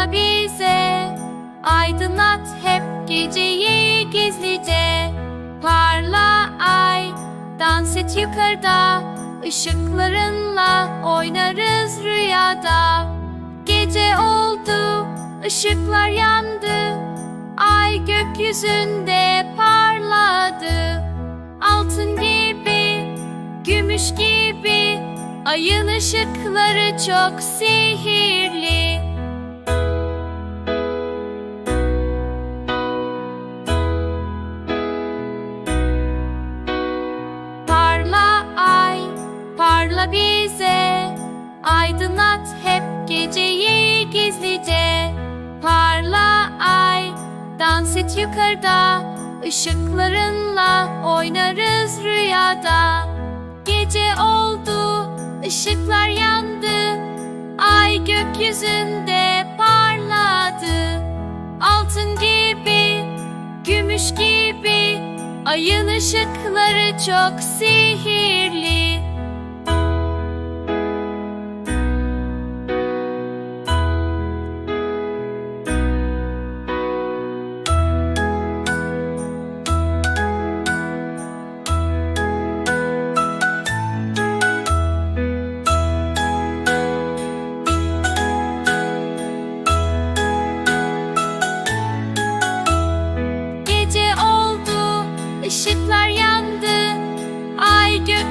Parla bize, aydınlat hep geceyi gizlice. Parla ay, dans et yukarıda, ışıklarınla oynarız rüyada. Gece oldu, ışıklar yandı, ay gökyüzünde parladı. Altın gibi, gümüş gibi, ayın ışıkları çok sihirli. Parla bize, aydınlat hep geceyi gizlice. Parla ay, dans et yukarıda, ışıklarınla oynarız rüyada. Gece oldu, ışıklar yandı, ay gökyüzünde parladı. Altın gibi, gümüş gibi, ayın ışıkları çok sihirli.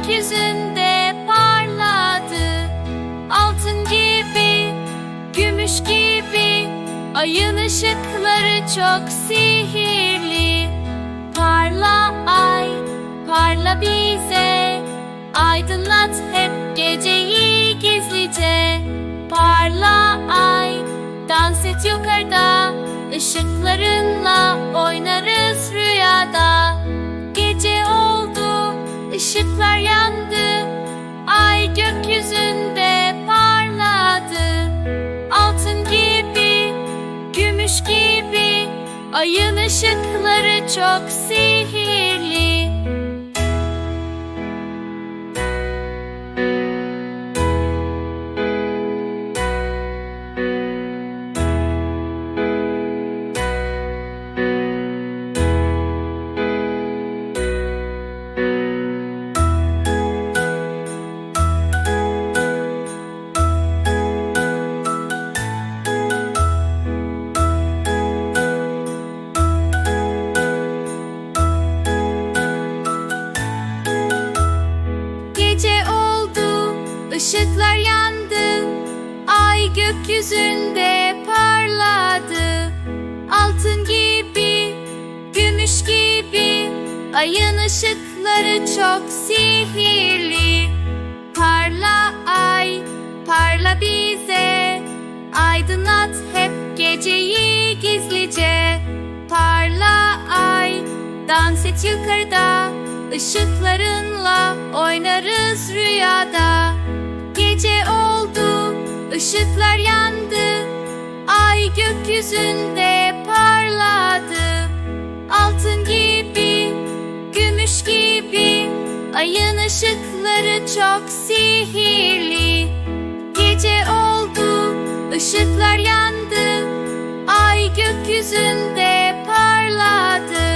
Gökyüzünde parladı. Altın gibi, gümüş gibi, ayın ışıkları çok sihirli. Parla ay, parla bize, aydınlat hep geceyi gizlice. Parla ay, dans et yukarıda, ışıklarınla oynarız gümüş gibi, ayın ışıkları çok sihirli. Oldu, ışıklar yandı, ay gökyüzünde parladı. Altın gibi, gümüş gibi, ayın ışıkları çok sihirli. Parla ay, parla bize, aydınlat hep geceyi gizlice. Parla ay, dans et yukarıda, ışıklarınla oynarız oldu, ışıklar yandı, ay gökyüzünde parladı. Altın gibi, gümüş gibi, ayın ışıkları çok sihirli. Gece oldu, ışıklar yandı, ay gökyüzünde parladı.